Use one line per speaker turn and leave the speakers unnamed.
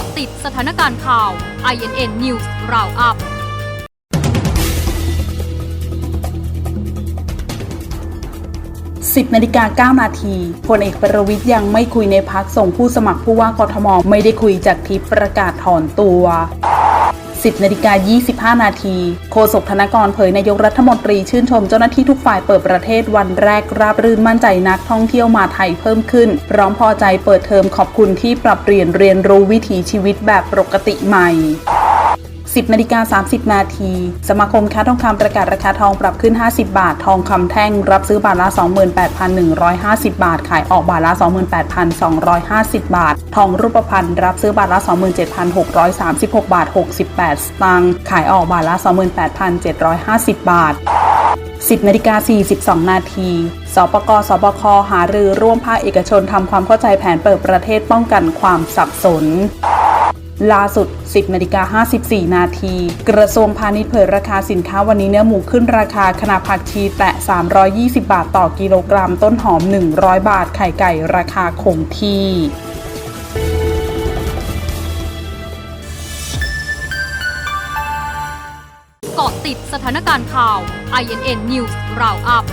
าะติดสถานการณ์ข่าว INN News Roundup
10นาฬิกา9นาทีพลเอกประวิทย์ยังไม่คุยในพักส่งผู้สมัครผู้ว่ากทม ไม่ได้คุยจากทิปประกาศถอนตัว 10นาฬิกา25 นาที โฆษกธนกรเผยนายกรัฐมนตรีชื่นชมเจ้าหน้าที่ทุกฝ่ายเปิดประเทศวันแรกราบรื่นมั่นใจนักท่องเที่ยวมาไทยเพิ่มขึ้น พร้อมพอใจเปิดเทอมขอบคุณที่ปรับเปลี่ยนเรียนรู้วิถีชีวิตแบบปกติใหม่ 10นาฬิกา30 นาที สมาคมค้าทองคำประกาศราคาทองปรับขึ้น 50 บาท ทองคำแท่งรับซื้อบาทละ 28,150 บาท ขายออกบาทละ 28,250 บาท ทองรูปพรรณรับซื้อบาทละ 27,636 บาท 68 สตางค์ขายออกบาทละ 28,750 บาท10นาฬิกา42 นาที สปกสบค หารือร่วมภาคเอกชนทำความเข้าใจแผนเปิดประเทศป้องกันความสับสน ล่าสุด 10นาฬิกา54 นาที กระทรวงพาณิชย์เผยราคาสินค้าวันนี้เนื้อหมูขึ้นราคาขณะผักชีแตะ 320 บาทต่อกิโลกรัม ต้นหอม 100 บาท ไข่ไก่ราคาคงที่
เกาะติดสถานการณ์ข่าว INN News Roundup